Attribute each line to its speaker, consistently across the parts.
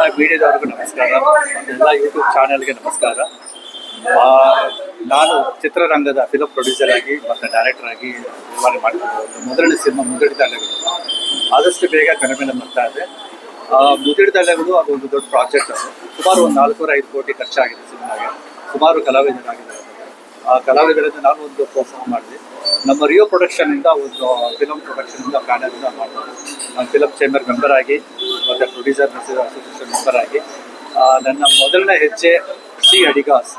Speaker 1: ಎಲ್ಲ ಮೀಡಿಯಾದವ್ರಿಗೂ ನಮಸ್ಕಾರ. ಎಲ್ಲ ಯೂಟ್ಯೂಬ್ ಚಾನೆಲ್ಗೆ ನಮಸ್ಕಾರ. ನಾನು ಚಿತ್ರರಂಗದ ಫಿಲಮ್ ಪ್ರೊಡ್ಯೂಸರ್ ಆಗಿ, ಮತ್ತು ಡೈರೆಕ್ಟರ್ ಆಗಿ ನಿರ್ವಹಣೆ ಮಾಡ್ತಿದ್ದೆ ಮೊದಲನೇ ಸಿನಿಮಾ ಮುದುಡಿದ ಅಲೆಗಳು ಆದಷ್ಟು ಬೇಗ ಕಡಿಮೆ ಬರ್ತಾ ಇದೆ ಅಲೆಗಳು ಅದು ಒಂದು ದೊಡ್ಡ ಪ್ರಾಜೆಕ್ಟ್ ಅದು. ಸುಮಾರು ಒಂದು ನಾಲ್ಕೂರ ಐದು ಕೋಟಿ ಖರ್ಚಾಗಿದೆ ಸಿನಿಮಾಗೆ. ಸುಮಾರು ಕಲಾವಿದರಾಗಿದ್ದಾರೆ. ಆ ಕಲಾವಿದರಿಂದ ನಾನು ಒಂದು ಪ್ರೋತ್ಸಾಹ ಮಾಡಿದೆ. ನಮ್ಮ ರಿಯೋ ಪ್ರೊಡಕ್ಷನಿಂದ ಒಂದು ಫಿಲಮ್ ಪ್ರೊಡಕ್ಷನಿಂದ ಬ್ಯಾನರಿಂದ ಮಾಡಿದೆ ನಾನು ಫಿಲಮ್ ಚೇಂಬರ್ ಮೆಂಬರ್ ಆಗಿ, ಮತ್ತು ಪ್ರೊಡ್ಯೂಸರ್ ಅಸೋಸಿಯೇಷನ್ ಮೆಂಬರ್ ಆಗಿ ನನ್ನ ಮೊದಲನೇ ಹೆಜ್ಜೆ ಸಿ ಅಡಿಗಾಸ್,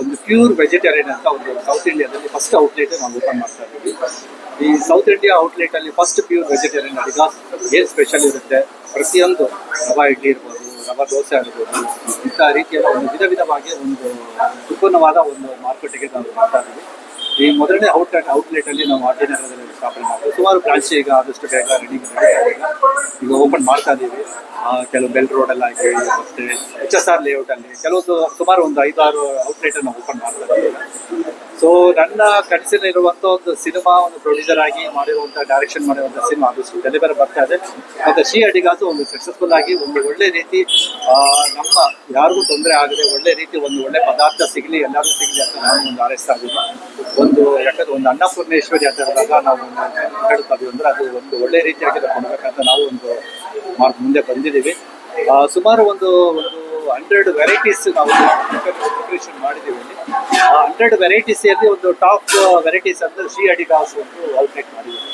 Speaker 1: ಒಂದು ಪ್ಯೂರ್ ವೆಜಿಟೇರಿಯನ್ ಅಂತ ಒಂದು ಸೌತ್ ಇಂಡಿಯಾದಲ್ಲಿ ಫಸ್ಟ್ ಔಟ್ಲೆಟ್ ನಾವು ಓಪನ್ ಮಾಡ್ತಾ ಇದ್ದೀವಿ. ಈ ಸೌತ್ ಇಂಡಿಯಾ ಔಟ್ಲೆಟ್ ಅಲ್ಲಿ ಫಸ್ಟ್ ಪ್ಯೂರ್ ವೆಜಿಟೇರಿಯನ್ ಅಡಿಗಾಸ್ ಏನು ಸ್ಪೆಷಲ್ ಇರುತ್ತೆ? ಪ್ರತಿಯೊಂದು ರವಾ ಇಡ್ಲಿ ಇರ್ಬೋದು ರವಾ ದೋಸೆ ಆಗಿರ್ಬೋದು ಇಂಥ ರೀತಿಯ ಒಂದು ವಿಧ ವಿಧವಾಗಿ ಒಂದು ಸಂಪೂರ್ಣವಾದ ಒಂದು ಮಾರುಕಟ್ಟೆಗೆ ನಾವು ಮಾಡ್ತಾ ಇದ್ದೀವಿ. ಈ ಮೊದಲನೇ ಔಟ್ಲೆಟ್ ಔಟ್ಲೆಟಲ್ಲಿ ನಾವು ಆರ್ಡಿನಗರದಲ್ಲಿ ಸ್ಥಾಪನೆ ಮಾಡಿದ್ವಿ. ಸುಮಾರು ಬ್ರಾಂಚ್ ಈಗ ಆದಷ್ಟು ಬೇಗ ರೆಡಿ ಈಗ ಓಪನ್ ಮಾಡ್ತಾ ಇದ್ದೀವಿ. ಕೆಲವು ಬೆಲ್ ರೋಡ್ ಅಲ್ಲಿ ಆಗಿ, ಮತ್ತೆ ಎಚ್ ಎಸ್ ಆರ್ ಲೇಔಟಲ್ಲಿ ಕೆಲವೊಂದು ಸುಮಾರು ಒಂದು ಐದಾರು ಔಟ್ಲೆಟನ್ನು ಓಪನ್ ಮಾಡ್ತಾ ಇದ್ದೀವಿ. ಸೊ ನನ್ನ ಕನಸಿನಲ್ಲಿರುವಂಥ ಒಂದು ಸಿನಿಮಾ ಒಂದು ಪ್ರೊಡ್ಯೂಸರ್ ಆಗಿ ಮಾಡಿರುವಂಥ ಡೈರೆಕ್ಷನ್ ಮಾಡಿರುವಂಥ ಸಿನಿಮಾ ಅದು ಡೆಲಿವರ್ ಬರ್ತಾ ಇದೆ. ಮತ್ತು ಶ್ರೀ ಅಡಿಗಾಸು ಒಂದು ಸಕ್ಸಸ್ಫುಲ್ ಆಗಿ ಒಂದು ಒಳ್ಳೆ ರೀತಿ ನಮ್ಮ ಯಾರಿಗೂ ತೊಂದರೆ ಆಗದೆ ಒಳ್ಳೆ ರೀತಿ ಒಂದು ಒಳ್ಳೆ ಪದಾರ್ಥ ಸಿಗಲಿ ಎಲ್ಲರಿಗೂ ಸಿಗಲಿ ಅಂತ ನಾನು ಒಂದು ಆರೈಸ್ತಾ ಇದ್ದೀನಿ. ಒಂದು ಯಾಕಂದ್ರೆ ಒಂದು ಅನ್ನಪೂರ್ಣೇಶ್ವರಿ ಅಂತ ಹೇಳಿದಾಗ ನಾವು ಹೇಳ್ತಾ ಇದೀವಿ ಅಂದರೆ ಅದು ಒಂದು ಒಳ್ಳೆ ರೀತಿಯಾಗಿ ಕೊಡ್ಬೇಕಂತ ನಾವು ಒಂದು ಮಾರ್ಕ್ ಮುಂದೆ ಬಂದಿದ್ದೀವಿ. ಸುಮಾರು ಒಂದು ಒಂದು ಹಂಡ್ರೆಡ್ ವೆರೈಟೀಸ್ ನಾವು ಪ್ರಿಪ್ರೇಷನ್ ಮಾಡಿದ್ದೀವಿ. ಆ ಹಂಡ್ರೆಡ್ ವೆರೈಟೀಸಲ್ಲಿ ಒಂದು ಟಾಪ್ ವೆರೈಟೀಸ್ ಅಂದರೆ ಶ್ರೀ ಅಡಿಗಾಸ್ ಒಂದು ಔಟ್ಲೆಟ್ ಮಾಡಿದ್ದೀವಿ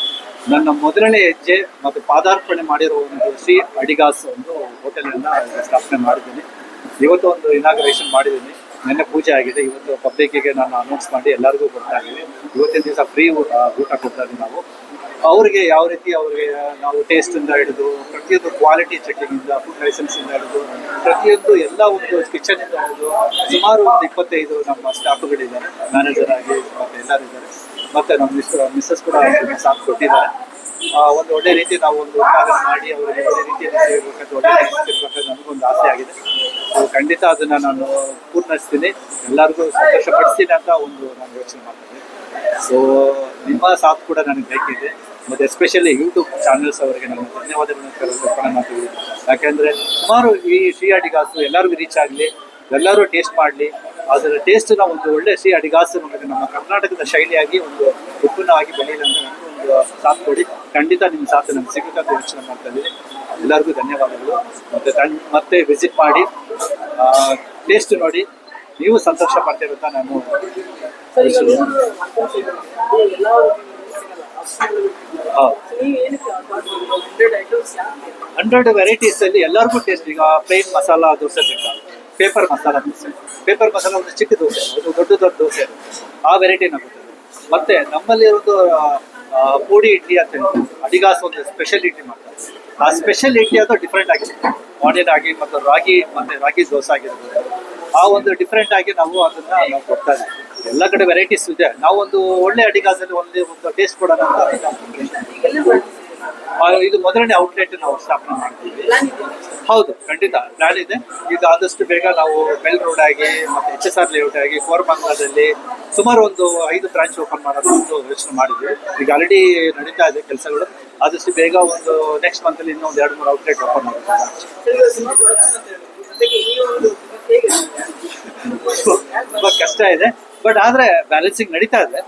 Speaker 1: ನನ್ನ ಮೊದಲನೇ ಹೆಜ್ಜೆ ಮತ್ತು ಪಾದಾರ್ಪಣೆ ಮಾಡಿರೋ ಒಂದು ಶ್ರೀ ಅಡಿಗಾಸ್ ಒಂದು ಹೋಟೆಲನ್ನು ಸ್ಥಾಪನೆ ಮಾಡಿದ್ದೀನಿ. ಇವತ್ತು ಒಂದು ಇನಾಗ್ರೇಷನ್ ಮಾಡಿದ್ದೀನಿ. ನಿನ್ನೆ ಪೂಜೆ ಆಗಿದೆ. ಇವತ್ತು ಪಬ್ಲಿಕ್ಕಿಗೆ ನಾನು ಅನೌನ್ಸ್ ಮಾಡಿ ಎಲ್ಲರಿಗೂ ಗೊತ್ತಾಗಿದೆ. ಇವತ್ತಿನ ದಿವಸ ಫ್ರೀ ಊಟ ಊಟ ಕೊಡ್ತಾ ಇದ್ದೀವಿ ನಾವು. ಅವ್ರಿಗೆ ಯಾವ ರೀತಿ ಅವರಿಗೆ ನಾವು ಟೇಸ್ಟ್ ಇಂದ ಹಿಡಿದು, ಪ್ರತಿಯೊಂದು ಕ್ವಾಲಿಟಿ ಚೆಕಿಂಗ್ ಇಂದ ಫುಡ್ ಲೈಸೆನ್ಸಿಂದ ಹಿಡಿದು, ಪ್ರತಿಯೊಂದು ಎಲ್ಲ ಒಂದು ಕಿಚನಿಂದ ಹಿಡಿದು ಸುಮಾರು ಒಂದು ಇಪ್ಪತ್ತೈದು ನಮ್ಮ ಸ್ಟಾಫ್ಗಳಿದ್ದಾರೆ ಮ್ಯಾನೇಜರ್ ಆಗಿ ಮತ್ತೆ ಎಲ್ಲರೂ ಇದ್ದಾರೆ. ಮತ್ತೆ ನಮ್ಮ ಮಿಸ್ ಮಿಸ್ಸಸ್ ಕೂಡ ಸಾಥ್ ಕೊಟ್ಟಿದ್ದಾರೆ. ಒಂದು ಒಳ್ಳೆ ರೀತಿ ನಾವು ಒಂದು ಉತ್ಪಾದನೆ ಮಾಡಿ ಅವರಿಗೆ ಒಳ್ಳೆ ರೀತಿಯಲ್ಲಿ ಸೇರ್ಬೇಕಂತ ಒಳ್ಳೆ ಇರ್ಬೇಕಂತ ನನಗೊಂದು ಆಸೆ ಆಗಿದೆ. ಖಂಡಿತ ಅದನ್ನು ನಾನು ಪೂರ್ಣಿಸ್ತೀನಿ. ಎಲ್ಲರಿಗೂ ಸಂತೋಷಪಡಿಸ್ತೀನಿ ಅಂತ ಒಂದು ನಾನು ಯೋಚನೆ ಮಾಡ್ತೀನಿ. ಸೊ ನಿಮ್ಮ ಸಾಥ್ ಕೂಡ ನನಗೆ ಬೇಕಿದೆ. ಮತ್ತು ಎಸ್ಪೆಷಲಿ ಯೂಟ್ಯೂಬ್ ಚಾನಲ್ಸ್ ಅವರಿಗೆ ನಾನು ಧನ್ಯವಾದಗಳನ್ನು ಅರ್ಪಣೆ ಮಾಡ್ತೀವಿ. ಯಾಕೆಂದರೆ ಸುಮಾರು ಈ ಸಿಹಿ ಅಡಿಗಾಸು ಎಲ್ಲರಿಗೂ ರೀಚ್ ಆಗಲಿ ಎಲ್ಲರೂ ಟೇಸ್ಟ್ ಮಾಡಲಿ ಅದರ ಟೇಸ್ಟ್ನ ಒಂದು ಒಳ್ಳೆ ಸಿಹಿ ಅಡಿಗಾಸು ನಮಗೆ ನಮ್ಮ ಕರ್ನಾಟಕದ ಶೈಲಿಯಾಗಿ ಒಂದು ಉತ್ಪನ್ನವಾಗಿ ಬೆಳೆಯಲಿ ಅಂತ ಒಂದು ಸಾಥ್ ಕೊಡಿ. ಖಂಡಿತ ನಿಮ್ಮ ಸಾಥ್ ನಮ್ಗೆ ಸಿಗುತ್ತೆ ಯೋಚನೆ ಮಾಡ್ತಾ ಇದ್ದೀನಿ. ಎಲ್ಲರಿಗೂ ಧನ್ಯವಾದಗಳು. ಮತ್ತು ಮತ್ತೆ ವಿಸಿಟ್ ಮಾಡಿ ಟೇಸ್ಟ್ ನೋಡಿ ನೀವು ಸಂತೋಷ ಪಡ್ತಿರುತ್ತಾ ನಾನು ಹಂಡ್ರೆಡ್ ವೆರೈಟೀಸ್ ಅಲ್ಲಿ ಎಲ್ಲರಿಗೂ ಟೇಸ್ಟ್ ಈಗ ಪ್ಲೇನ್ ಮಸಾಲಾ ದೋಸೆ ಬೇಕಾ? ಪೇಪರ್ ಮಸಾಲಾ ದೋಸೆ. ಪೇಪರ್ ಮಸಾಲ ಒಂದು ಚಿಕ್ಕ ದೋಸೆ, ಒಂದು ದೊಡ್ಡ ದೊಡ್ಡ ದೋಸೆ. ಆ ವೆರೈಟಿ ನಮಗೆ ಮತ್ತೆ ನಮ್ಮಲ್ಲಿ ಒಂದು ಪೂಡಿ ಇಡ್ಲಿ ಅಂತ ಹೇಳ್ತಾರೆ. ಅಡಿಗಾಸ್ ಒಂದು ಸ್ಪೆಷಲ್ ಇಡ್ಲಿ ಮಾಡ್ತಾರೆ. ಆ ಸ್ಪೆಷಲ್ ಇಡ್ಲಿ ಅದು ಡಿಫ್ರೆಂಟ್ ಆಗಿರುತ್ತೆ ಆನಿಯನ್ ಆಗಿ ಮತ್ತು ರಾಗಿ, ಮತ್ತೆ ರಾಗಿ ದೋಸೆ ಆಗಿರ್ಬೋದು. ಆ ಒಂದು ಡಿಫ್ರೆಂಟ್ ಆಗಿ ನಾವು ಅದನ್ನ ನಾವು ಕೊಡ್ತಾ ಇದ್ದೀವಿ. ಎಲ್ಲ ಕಡೆ ವೆರೈಟೀಸ್ ಇದೆ. ನಾವು ಒಂದು ಒಳ್ಳೆ ಅಡಿಗಾಸಲ್ಲಿ ಒಂದು ಒಂದು ಟೇಸ್ಟ್ ಕೊಡೋಣ ಅಂತ ಇದು ಮೊದಲನೇ ಔಟ್ಲೆಟ್ ನಾವು ಸ್ಥಾಪನೆ ಮಾಡ್ತೀವಿ. ಹೌದು ಖಂಡಿತ. ಪ್ಲಾನ್ ಇದೆ. ಈಗ ಆದಷ್ಟು ಬೇಗ ನಾವು ಬೆಲ್ ರೋಡ್ ಆಗಿ ಮತ್ತೆ ಎಚ್ ಎಸ್ ಆರ್ ಲೇಔಟ್ ಆಗಿ ಕೋರ್ಬಂಗ್ಲಾದಲ್ಲಿ ಸುಮಾರು ಒಂದು ಐದು ಬ್ರಾಂಚ್ ಓಪನ್ ಮಾಡೋದು ಒಂದು ಯೋಚನೆ ಮಾಡಿದ್ವಿ. ಈಗ ಆಲ್ರೆಡಿ ನಡೀತಾ ಇದೆ ಕೆಲಸಗಳು. ಆದಷ್ಟು ಬೇಗ ಒಂದು ನೆಕ್ಸ್ಟ್ ಮಂತಲ್ಲಿ ಇನ್ನೊಂದು ಎರಡು ಮೂರು ಔಟ್ಲೆಟ್ ಓಪನ್ ಮಾಡ್ತೀವಿ ತುಂಬಾ ಕಷ್ಟ ಇದೆ. ಬಟ್ ಆದ್ರೆ ಬ್ಯಾಲೆನ್ಸಿಂಗ್ ನಡೀತಾ ಇದೆ.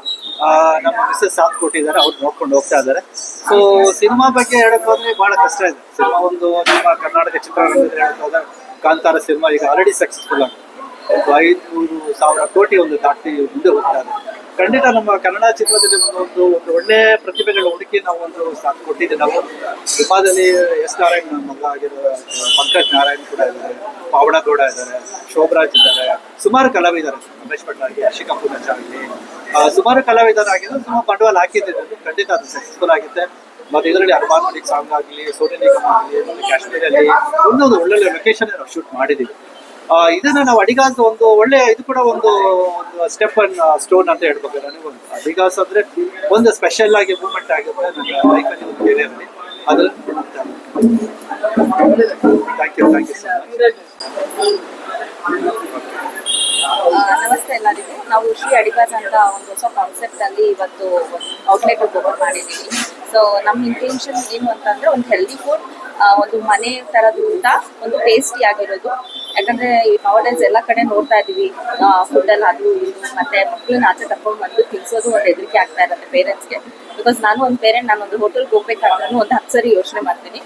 Speaker 1: ನಮ್ಮ ಮಿಸ್ಸಸ್ ಸಾಥ್ ಕೊಟ್ಟಿದ್ದಾರೆ, ಅವ್ರು ನೋಡ್ಕೊಂಡು ಹೋಗ್ತಾ ಇದ್ದಾರೆ. ಸೊ ಸಿನಿಮಾ ಬಗ್ಗೆ ಹೇಳಕ್ ಹೋದ್ರೆ ಬಹಳ ಕಷ್ಟ ಇದೆ. ಸಿನಿಮಾ ಒಂದು ನಿಮ್ಮ ಕರ್ನಾಟಕ ಚಿತ್ರರಂಗದಲ್ಲಿ ಹೇಳಕ್ ಕಾಂತಾರ ಸಿನಿಮಾ ಈಗ ಆಲ್ರೆಡಿ ಸಕ್ಸಸ್ಫುಲ್ ಆಗಿದೆ. ಒಂದು ಐದುನೂರು ಸಾವಿರ ಕೋಟಿ ಒಂದು ದಾಟಿ ಮುಂದೆ ಹೋಗ್ತಾ ಇದೆ. ಖಂಡಿತ ನಮ್ಮ ಕನ್ನಡ ಚಿತ್ರದಲ್ಲಿ ಒಂದು ಒಂದು ಒಂದು ಒಳ್ಳೆ ಪ್ರತಿಭೆಗಳ ಹುಡುಕಿ ನಾವು ಒಂದು ಸಾಥ್ ಕೊಟ್ಟಿದ್ದೆ. ನಾವು ಸಿನಿಮಾದಲ್ಲಿ ಎಸ್ ನಾರಾಯಣ್ ಮಗ ಆಗಿರೋ ಪಂಕಜ್ ನಾರಾಯಣ್ ಕೂಡ ಇದ್ದಾರೆ ಪಾವಣ ಗೌಡ ಇದ್ದಾರೆ, ಶೋಭರಾಜ್ ಇದ್ದಾರೆ, ಸುಮಾರು ಕಲಾವಿದರು, ರಮೇಶ್ ಭಟ್ ಆಗಿ ಅಶಿಕಾ ಪೂಜಾ ಆಗಲಿ ಸುಮಾರು ಕಲಾವಿದರಾಗಿದ್ದು ತುಂಬ ಬಂಡವಾಳ ಹಾಕಿದ್ದೆ ಖಂಡಿತ ಅದು ಸಕ್ಸಸ್ಫುಲ್ ಆಗುತ್ತೆ. ಮತ್ತೆ ಇದರಲ್ಲಿ ಅರ್ಬಾನ್ ಸಾಂಗ್ ಆಗಲಿ, ಸೋನಿ ನಿಗಮ್ ಆಗಲಿ ಕಾಶ್ಮೀರಲ್ಲಿ ಒಂದೊಂದು ಒಳ್ಳೊಳ್ಳೆ ಲೊಕೇಶನ್ ನಾವು ಶೂಟ್ ಮಾಡಿದ್ದೀವಿ. ಇದನ್ನ ನಾವು ಅಡಿಗಾಸ್ ಒಂದು ಒಳ್ಳೆ ಇದು ಕೂಡ ಒಂದು ಸ್ಟೆಪ್ ಅನ್ ಸ್ಟೋನ್ ಅಂತ ಹೇಳ್ಬೋದು ನನಗೆ ಅಡಿಗಾಸ್ ಅಂದ್ರೆ ಒಂದು ಸ್ಪೆಷಲ್ ಆಗಿ ಮೂವ್ಮೆಂಟ್
Speaker 2: ನಮಸ್ತೆ ಎಲ್ಲರಿಗೂ. ನಾವು ಶ್ರೀ ಅಡಿಗಾಸ್ ಅಂತ ಒಂದು ಹೊಸ ಕಾನ್ಸೆಪ್ಟ್ ಅಲ್ಲಿ ಇವತ್ತು ಔಟ್ಲೆಟ್ ಓಪನ್ ಮಾಡಿದ್ದೀವಿ. ಸೊ ನಮ್ಮ ಇಂಟೆನ್ಷನ್ ಏನು ಅಂತಂದ್ರೆ ಒಂದು ಹೆಲ್ದಿ ಫುಡ್ ಒಂದು ಮನೆ ತರದ ಊಟ ಒಂದು ಟೇಸ್ಟಿ ಆಗಿರೋದು. ಯಾಕಂದ್ರೆ ಈ ನವಡೇಸ್ ಎಲ್ಲ ಕಡೆ ನೋಡ್ತಾ ಇದೀವಿ ಫುಡ್ ಎಲ್ಲ ಅದು ಮತ್ತೆ ಮಕ್ಕಳನ್ನ ಆಚೆ ಕರ್ಕೊಂಡು ಬಂದು ತಿನ್ಸೋದು ಒಂದು ಹೆದರಿಕೆ ಆಗ್ತಾ ಇರುತ್ತೆ ಪೇರೆಂಟ್ಸ್ಗೆ ಬಿಕಾಸ್ ನಾನು ಒಂದು ಪೇರೆಂಟ್ ನಾನು ಒಂದು ಹೋಟೆಲ್ಗೆ ಹೋಗ್ಬೇಕಾದ್ರೂ ಒಂದು ಹತ್ತು ಸರಿ ಯೋಚನೆ ಮಾಡ್ತೀನಿ.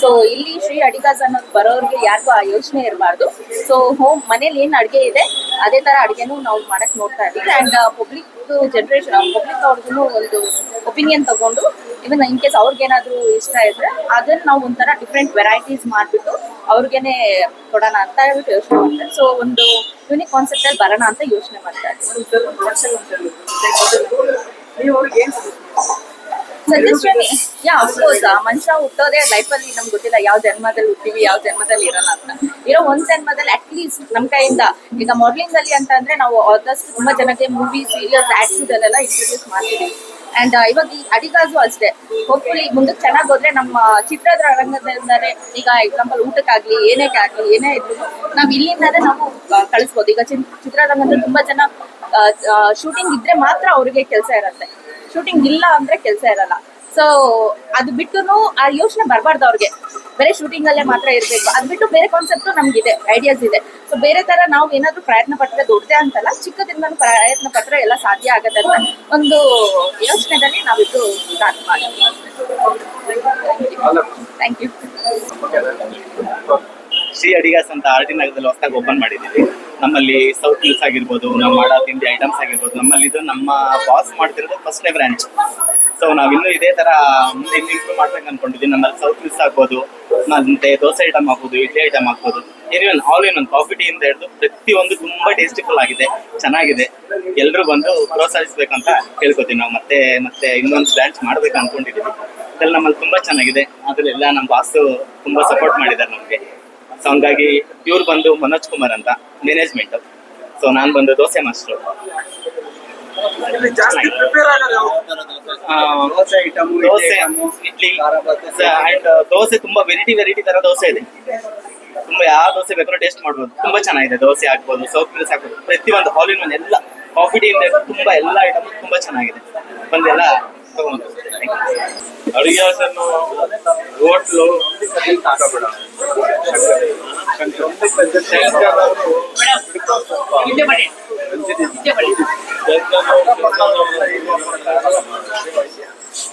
Speaker 2: ಸೊ ಇಲ್ಲಿ ಶ್ರೀ ಅಡಿಗಾಸ್ ಅನ್ನೋದು ಬರೋರಿಗೆ ಯಾರಿಗೂ ಆ ಯೋಚನೆ ಇರಬಾರ್ದು. ಸೊ ಹೋಮ್ ಮನೇಲಿ ಏನು ಅಡುಗೆ ಇದೆ, ಅದೇ ತರ ಅಡುಗೆನೂ ನಾವು ಮಾಡಕ್ ನೋಡ್ತಾ ಇದೀವಿ ಅಂಡ್ ಪಬ್ಲಿಕ್ ಜನರೇಷನ್ ಪಬ್ಲಿಕ್ ಅವ್ರಿಗೂ ಒಂದು ಒಪಿನಿಯನ್ ತಗೊಂಡು ಇವನ್ ಇನ್ ಕೇಸ್ ಅವ್ರಿಗೇನಾದ್ರೂ ಇಷ್ಟ ಇದ್ರೆ ಅದನ್ನ ನಾವು ಒಂಥರ ಡಿಫ್ರೆಂಟ್ ವೆರೈಟೀಸ್ ಮಾಡ್ಬಿಟ್ಟು ಅವ್ರಿಗೇನೆ ಕೊಡೋಣ ಅಂತ ಹೇಳ್ಬಿಟ್ಟು ಯೋಚನೆ ಮಾಡ್ತಾರೆ. ಸೊ ಒಂದು ಯೂನಿಕ್ ಕಾನ್ಸೆಪ್ಟ್ ಅಲ್ಲಿ ಬರೋಣ ಅಂತ ಯೋಚನೆ ಮಾಡ್ತಾ ಇದ್ದೀವಿ ಸಜೆಷನ್ ಯಾ ಅಫ್ಕೋರ್ಸ್ ಮನುಷ್ಯ ಹುಟ್ಟೋದೇ ಲೈಫಲ್ಲಿ ನಮ್ಗೆ ಗೊತ್ತಿಲ್ಲ ಯಾವ ಜನ್ಮದಲ್ಲಿ ಹುಟ್ಟಿವಿ ಯಾವ ಜನ್ಮದಲ್ಲಿ ಇರಲ್ಲ ಅಂತ. ಇರೋ ಒಂದ್ ಜನ್ಮದಲ್ಲಿ ಅಟ್ಲೀಸ್ಟ್ ನಮ್ ಕೈಯಿಂದ ಈಗ ಮಾಡ್ಲಿಂಗ್ ಅಲ್ಲಿ ಅಂತ ಅಂದ್ರೆ ನಾವು ಆದಷ್ಟು ತುಂಬಾ ಜನಕ್ಕೆ ಮೂವಿ ಸೀರಿಯಲ್ಸ್ ಆಕ್ಟ್ಸ್ ಅಲ್ಲೆಲ್ಲ ಇಂಟ್ರೊಡ್ಯೂಸ್ ಮಾಡ್ತೀವಿ. ಅಂಡ್ ಇವಾಗ ಈ ಅಡಿಗಾಸು ಅಷ್ಟೇ. ಹೋಪ್ಫುಲಿ ಮುಂದಕ್ಕೆ ಚೆನ್ನಾಗಿ ಹೋದ್ರೆ ನಮ್ಮ ಚಿತ್ರದ ರಂಗದಿಂದಾನೆ ಈಗ ಎಕ್ಸಾಂಪಲ್ ಊಟಕ್ಕಾಗ್ಲಿ ಏನೇ ಆಗ್ಲಿ, ಏನೇ ಇದ್ರು ನಾವ್ ಇಲ್ಲಿಂದಾನೆ ನಾವು ಕಳಿಸ್ಬೋದು. ಈಗ ಚಿತ್ರರಂಗದಲ್ಲಿ ತುಂಬಾ ಜನ ಶೂಟಿಂಗ್ ಇದ್ರೆ ಮಾತ್ರ ಅವ್ರಿಗೆ ಕೆಲಸ ಇರತ್ತೆ. ಶೂಟಿಂಗ್ ಇಲ್ಲ ಅಂದ್ರೆ ಕೆಲಸ ಇರಲ್ಲ. ಸೊ ಅದು ಬಿಟ್ಟು ಆ ಯೋಚನೆ ಬರಬಾರ್ದು ಅವ್ರಿಗೆ. ಬೇರೆ ಶೂಟಿಂಗ್ ಅಲ್ಲೇ ಮಾತ್ರ ಇರಬೇಕು. ಅದ್ ಬಿಟ್ಟು ಬೇರೆ ಕಾನ್ಸೆಪ್ಟ್ ಇದೆ ಐಡಿಯಾಸ್ ಇದೆ. ಸೊ ಬೇರೆ ತರ ನಾವು ಏನಾದರೂ ಪ್ರಯತ್ನ ಪಟ್ಟರೆ ದೊಡ್ಡದೇ ಅಂತಲ್ಲ ಚಿಕ್ಕದಿಂದ ಪ್ರಯತ್ನ ಪಟ್ಟರೆ ಎಲ್ಲ ಸಾಧ್ಯ ಆಗುತ್ತೆ ಅಂತ ಒಂದು ಯೋಚನೆದಲ್ಲಿ ನಾವಿದ್ದು ಸ್ಟಾರ್ಟ್ ಮಾಡಿದ್ವಿ ಥ್ಯಾಂಕ್ ಯು
Speaker 3: ಶ್ರೀ ಅಡಿಗಾಸ್ ಅಂತ ಆರ್ ಟಿ ನಗರದಲ್ಲಿ ಹೊಸದಾಗಿ ಓಪನ್ ಮಾಡಿದ್ದೀವಿ ನಮ್ಮಲ್ಲಿ ಸೌತ್ ಮಿಲ್ಸ್ ಆಗಿರ್ಬೋದು, ನಾವು ಮಾಡೋ ತಿಂಡಿ ಐಟಮ್ಸ್ ಆಗಿರ್ಬೋದು ನಮ್ಮಲ್ಲಿ ಇದು ನಮ್ಮ ಬಾಸ್ ಮಾಡ್ತಿರೋದು ಫಸ್ಟ್ನೇ ಬ್ರಾಂಚ್ ಸೊ ನಾವಿನ್ನೂ ಇದೇ ತರ ಮುಂದೆ ಇನ್ನೂ ಇಂಪ್ರೂವ್ ಮಾಡ್ಬೇಕು ಅನ್ಕೊಂಡಿದ್ದೀವಿ ನಮ್ಮಲ್ಲಿ ಸೌತ್ ಮಿಲ್ಸ್ ಆಗ್ಬೋದು, ಮತ್ತೆ ದೋಸೆ ಐಟಮ್ ಆಗ್ಬೋದು, ಇಡ್ಲಿ ಐಟಮ್ ಆಗ್ಬೋದು. ಏನಿವನ್ ಆಲ್ ಇನ್ ಒಂದು ಕಾಫಿ ಇಂದ ಹಿಡಿದು ಪ್ರತಿಯೊಂದು ತುಂಬಾ ಟೇಸ್ಟಿಫುಲ್ ಆಗಿದೆ, ಚೆನ್ನಾಗಿದೆ. ಎಲ್ಲರೂ ಬಂದು ಪ್ರೋತ್ಸಾಹಿಸ್ಬೇಕಂತ ಕೇಳ್ಕೊತೀವಿ ನಾವು. ಮತ್ತೆ ಮತ್ತೆ ಇನ್ನೊಂದು ಬ್ರಾಂಚ್ ಮಾಡ್ಬೇಕು ಅನ್ಕೊಂಡಿದ್ದೀವಿ ನಮ್ಮಲ್ಲಿ ತುಂಬಾ ಚೆನ್ನಾಗಿದೆ. ಅದ್ರಲ್ಲೆಲ್ಲ ನಮ್ಮ ಬಾಸು ತುಂಬಾ ಸಪೋರ್ಟ್ ಮಾಡಿದ್ದಾರೆ ನಮಗೆ. ಸೊ ಹಂಗಾಗಿ ಇವ್ರು ಬಂದು ಮನೋಜ್ ಕುಮಾರ್ ಅಂತ ಮ್ಯಾನೇಜ್ಮೆಂಟ್ ಸೊ ನಾನು ಬಂದು ದೋಸೆ ಮಾಸ್ಟ್ರು
Speaker 1: ಜಾಸ್ತಿ ಪ್ರಿಪೇರ್ ಆಗೋದು
Speaker 3: ಆ,
Speaker 1: ದೋಸೆ ಐಟಮ್
Speaker 3: ದೋಸೆ ಇಡ್ಲಿ ಅಂಡ್ ದೋಸೆ ತುಂಬಾ ವೆರೈಟಿ ವೆರೈಟಿ ತರ ದೋಸೆ ಇದೆ. ತುಂಬಾ ಯಾವ ದೋಸೆ ಬೇಕಾದ್ರೂ ಟೇಸ್ಟ್ ಮಾಡ್ಬೋದು. ತುಂಬಾ ಚೆನ್ನಾಗಿದೆ ದೋಸೆ ಹಾಕ್ಬೋದು ಸೌತ್ ಪ್ಲೇಸ್ ಹಾಕ್ಬೋದು ಪ್ರತಿಯೊಂದು ಹಾಲ್ ಇನ್ ಒನ್ ಎಲ್ಲ ಕಾಫಿ ಟೀ ತುಂಬಾ ಎಲ್ಲ ಐಟಮ್ ತುಂಬಾ ಚೆನ್ನಾಗಿದೆ. ಬಂದೆಲ್ಲ
Speaker 4: ಅಡಿಯಾಸನ್ನು ಹೋಟ್ಲು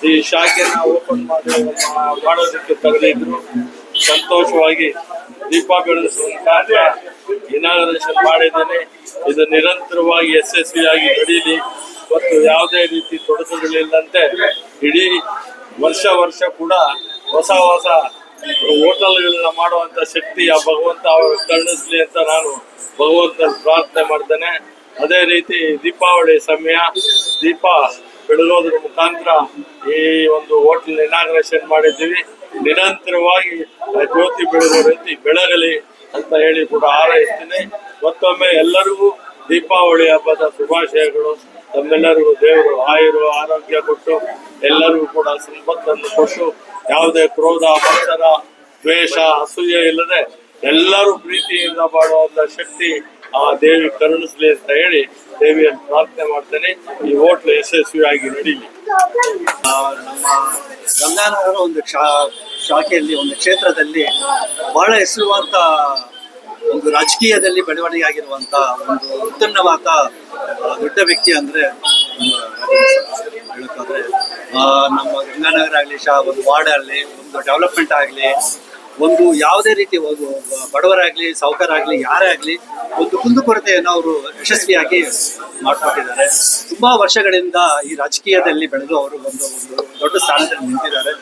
Speaker 4: ಈ ಶಾಖೆನ ಓಪನ್ ಮಾಡಿ ಮಾಡೋದಕ್ಕೆ ತಗಲಿದ್ರು ಸಂತೋಷವಾಗಿ ದೀಪ ಬೆಳೆಸುವ ಇನಾಗ್ರೇಷನ್ ಮಾಡಿದ್ದೇನೆ. ಇದು ನಿರಂತರವಾಗಿ ಯಶಸ್ವಿಯಾಗಿ ನಡೀಲಿ ಮತ್ತು ಯಾವುದೇ ರೀತಿ ತೊಡಕುಗಳಿಲ್ಲದಂತೆ ಇಡೀ ವರ್ಷ ವರ್ಷ ಕೂಡ ಹೊಸ ಹೊಸ ಹೋಟೆಲ್ಗಳನ್ನ ಮಾಡುವಂಥ ಶಕ್ತಿ ಆ ಭಗವಂತ ಅವರು ಕರುಣಿಸ್ಲಿ ಅಂತ ನಾನು ಭಗವಂತನ ಪ್ರಾರ್ಥನೆ ಮಾಡ್ತೇನೆ. ಅದೇ ರೀತಿ ದೀಪಾವಳಿ ಸಮಯ, ದೀಪ ಬೆಳಗೋದ್ರ ಮುಖಾಂತರ ಈ ಒಂದು ಹೋಟೆಲ್ ಇನಾಗ್ರೇಷನ್ ಮಾಡಿದ್ದೀವಿ. ನಿರಂತರವಾಗಿ ಜ್ಯೋತಿ ಬೆಳಗೋ ರೀತಿ ಬೆಳಗಲಿ ಅಂತ ಹೇಳಿ ಕೂಡ ಹಾರೈಸ್ತೀನಿ. ಮತ್ತೊಮ್ಮೆ ಎಲ್ಲರಿಗೂ ದೀಪಾವಳಿ ಹಬ್ಬದ ಶುಭಾಶಯಗಳು. ತಮ್ಮೆಲ್ಲರಿಗೂ ದೇವರು ಆಯುರು ಆರೋಗ್ಯ ಕೊಟ್ಟು ಎಲ್ಲರಿಗೂ ಕೂಡ ಸಂಪತ್ತನ್ನು ಕೊಟ್ಟು ಯಾವುದೇ ಕ್ರೋಧ ಮತ್ಸರ ದ್ವೇಷ, ಅಸೂಯೆ ಇಲ್ಲದೆ ಎಲ್ಲರೂ ಪ್ರೀತಿಯಿಂದ ಮಾಡುವಂತ ಶಕ್ತಿ ಆ ದೇವಿ ಕರುಣಿಸಲಿ ಅಂತ ಹೇಳಿ ದೇವಿಯನ್ನು ಪ್ರಾರ್ಥನೆ ಮಾಡ್ತೇನೆ. ಈ ಹೋಟ್ಲು ಯಶಸ್ವಿಯಾಗಿ ನಡೀಲಿ.
Speaker 1: ಗಂಗಾನಗರ ಒಂದು ಶಾ ಶಾಖೆಯಲ್ಲಿ, ಒಂದು ಕ್ಷೇತ್ರದಲ್ಲಿ ಬಹಳ ಹೆಸರುವಾದ ಒಂದು ರಾಜಕೀಯದಲ್ಲಿ ಬೆಳವಣಿಗೆ ಆಗಿರುವಂತ ಒಂದು ಉತ್ತನ್ನವಾದ ದೊಡ್ಡ ವ್ಯಕ್ತಿ ಅಂದ್ರೆ ಹೇಳೋಕ್ಕಾದ್ರೆ ನಮ್ಮ ಗಂಗಾನಗರ ಆಗಲಿ, ಶಾ, ಒಂದು ವಾರ್ಡ್ ಆಗಲಿ, ಒಂದು ಡೆವಲಪ್ಮೆಂಟ್ ಆಗಲಿ, ಒಂದು ಯಾವುದೇ ರೀತಿ ಒಂದು ಬಡವರಾಗ್ಲಿ, ಸಾಹುಕಾರಾಗ್ಲಿ ಯಾರೇ ಆಗ್ಲಿ ಒಂದು ಕುಂದುಕೊರತೆಯನ್ನು ಅವರು ಯಶಸ್ವಿಯಾಗಿ ಮಾಡ್ಕೊಟ್ಟಿದ್ದಾರೆ. ತುಂಬಾ ವರ್ಷಗಳಿಂದ ಈ ರಾಜಕೀಯದಲ್ಲಿ ಬೆಳೆದು ಅವರು ಒಂದು ಒಂದು ದೊಡ್ಡ ಸ್ಥಾನದಲ್ಲಿ ನಿಂತಿದ್ದಾರೆ.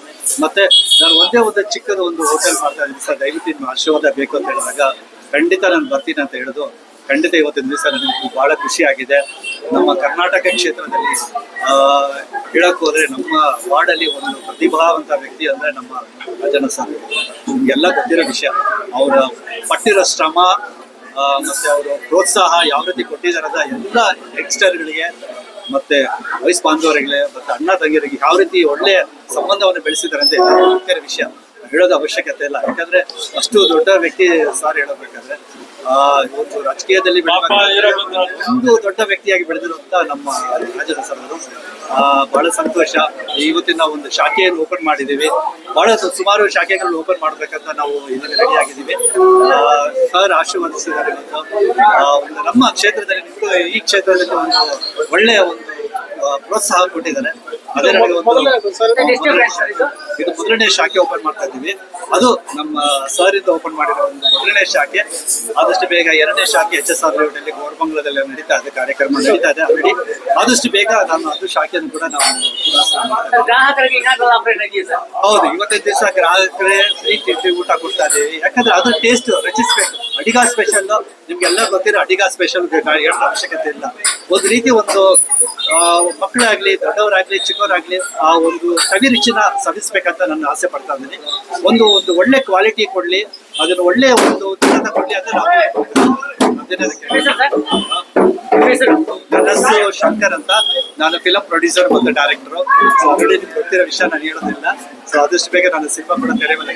Speaker 1: ಮತ್ತೆ ನಾನು ಒಂದೇ ಒಂದು ಚಿಕ್ಕದ ಒಂದು ಹೋಟೆಲ್ ಮಾಡ್ತಾ ಇದ್ದೀನಿ. ಸರ್, ದಯವಿಟ್ಟು ನಿಮ್ಮ ಆಶೀರ್ವಾದ ಬೇಕು ಅಂತ ಹೇಳಿದಾಗ ಖಂಡಿತ ನಾನು ಬರ್ತೀನಿ ಅಂತ ಹೇಳಿದು. ಖಂಡಿತ ಇವತ್ತಿನ ದಿವಸ ನನಗೆ ಬಹಳ ಖುಷಿ ಆಗಿದೆ ನಮ್ಮ ಕರ್ನಾಟಕ ಕ್ಷೇತ್ರದಲ್ಲಿ ಹೇಳಕ್ ಹೋದ್ರೆ ನಮ್ಮ ವಾರ್ಡಲ್ಲಿ ಒಂದು ಪ್ರತಿಭಾವಂತ ವ್ಯಕ್ತಿ ಅಂದ್ರೆ ನಮ್ಮ ಅಜನ ಸರ್. ನಿಮ್ಗೆಲ್ಲ ಗೊತ್ತಿರೋ ವಿಷಯ. ಅವರ ಪಟ್ಟಿರೋ ಶ್ರಮ ಮತ್ತೆ ಅವರು ಪ್ರೋತ್ಸಾಹ ಯಾವ ರೀತಿ ಕೊಟ್ಟಿದ್ದಾರೆ ಅಂತ ಎಲ್ಲ ಯಂಗ್ಸ್ಟರ್ಗಳಿಗೆ ಮತ್ತೆ ವಯಸ್ ಬಾಂಧವರಿಗೆ, ಮತ್ತೆ ಅಣ್ಣ ತಂಗಿಯರಿಗೆ ಯಾವ ರೀತಿ ಒಳ್ಳೆಯ ಸಂಬಂಧವನ್ನು ಬೆಳೆಸಿದ್ದಾರೆ ಅಂತ ಗೊತ್ತಿರೋ ವಿಷಯ. ಹೇಳೋದು ಅವಶ್ಯಕತೆ ಇಲ್ಲ. ಯಾಕಂದ್ರೆ ಅಷ್ಟು ದೊಡ್ಡ ವ್ಯಕ್ತಿ ಸಾರ್ ಹೇಳಬೇಕಾದ್ರೆ ಆ, ಒಂದು ರಾಜಕೀಯದಲ್ಲಿ ಒಂದು ದೊಡ್ಡ ವ್ಯಕ್ತಿಯಾಗಿ ಬೆಳೆದಿರುವಂತ ನಮ್ಮ ರಾಜ್ಯದ ಸರ್ವರು ಆ, ಬಹಳ ಸಂತೋಷ. ಇವತ್ತಿನ ಒಂದು ಶಾಖೆಯನ್ನು ಓಪನ್ ಮಾಡಿದ್ದೀವಿ. ಬಹಳ ಸುಮಾರು ಶಾಖೆಗಳನ್ನು ಓಪನ್ ಮಾಡ್ಬೇಕಂತ ನಾವು ಇಲ್ಲಿ ರೆಡಿ ಆಗಿದ್ದೀವಿ. ಆ, ಸರ್ ಆಶೀರ್ವದಿಸಿದ್ದಾರೆ ಮತ್ತು ಒಂದು ನಮ್ಮ ಕ್ಷೇತ್ರದಲ್ಲಿ ನಿಮ್ಗೂ ಈ ಕ್ಷೇತ್ರದಲ್ಲಿ ಒಂದು ಒಳ್ಳೆಯ ಒಂದು ಪ್ರೋತ್ಸಾಹ ಕೊಟ್ಟಿದ್ದಾರೆ. ಅದೇ ನನಗೆ ಒಂದು ಇದು ಮೊದಲನೇ ಶಾಖೆ ಓಪನ್ ಮಾಡ್ತಾ ಇದ್ದೀವಿ. ಅದು ನಮ್ಮ ಸರ್ ಇಂದ ಓಪನ್ ಮಾಡಿರೋ ಒಂದು ಮೊದಲನೇ ಶಾಖೆ. ಆದಷ್ಟು ಬೇಗ ಎರಡನೇ ಶಾಖೆ ಎಚ್ ಎಸ್ ಆರ್ ಲೇಔಟಲ್ಲಿ ಗೋರ್ಬಂಗ್ಲದಲ್ಲಿ ನಡೀತಾ ಇದೆ ಕಾರ್ಯಕ್ರಮ ನಡೀತಾ ಇದೆ ಆಲ್ರೆಡಿ ಆದಷ್ಟು ಬೇಗ ನಾನು ಅದು ಶಾಖೆಯನ್ನು ಕೂಡ ನಾವು ಹೌದು ಇವತ್ತೈದು ದಿವಸ ಗ್ರಾಹಕರೇ ಫ್ರೀ ತಿಂಡಿ ಊಟ ಕೊಡ್ತಾ ಇದ್ದೀವಿ ಯಾಕಂದ್ರೆ ಅದ್ರ ಟೇಸ್ಟ್ ರಚಿಸ್ಬೇಕು. ಅಡಿಗಾ ಸ್ಪೆಷಲ್ ನಿಮ್ಗೆಲ್ಲ ಗೊತ್ತಿರೋ ಅಡಿಗಾ ಸ್ಪೆಷಲ್ ಹೇಳೋ ಅವಶ್ಯಕತೆ ಇಲ್ಲ. ಒಂದು ರೀತಿ ಒಂದು ಮಕ್ಕಳಾಗ್ಲಿ ದೊಡ್ಡವರಾಗ್ಲಿ ಚಿಕ್ಕವರಾಗ್ಲಿ ಆ ಒಂದು ಸವಿ ರುಚಿನ ಸವಿಸ್ಬೇಕಂತ ನಾನು ಆಸೆ ಪಡ್ತಾ ಇದ್ದೀನಿ. ಒಂದು ಒಂದು ಒಳ್ಳೆ ಕ್ವಾಲಿಟಿ ಕೊಡ್ಲಿ ಅದನ್ನ ಒಳ್ಳೆ ಒಂದು ಗುಣದ ಕೊಡ್ಲಿ ಅಂತ ನಾವು ನನ್ನ ಹೆಸರು ಶಂಕರ್ ಅಂತ. ನಾನು ಫಿಲಂ ಪ್ರೊಡ್ಯೂಸರ್ ಮತ್ತು ಡೈರೆಕ್ಟರು ಸೊ ಆಲ್ರೆಡಿ ನಿಮ್ಗೆ ಗೊತ್ತಿರೋ ವಿಷಯ ನಾನು ಹೇಳೋದಿಲ್ಲ. ಸೊ ಆದಷ್ಟು ಬೇಗ ನಾನು ಸಿನಿಮಾ ಕೂಡ ತೆರೆ ಮೇಲೆ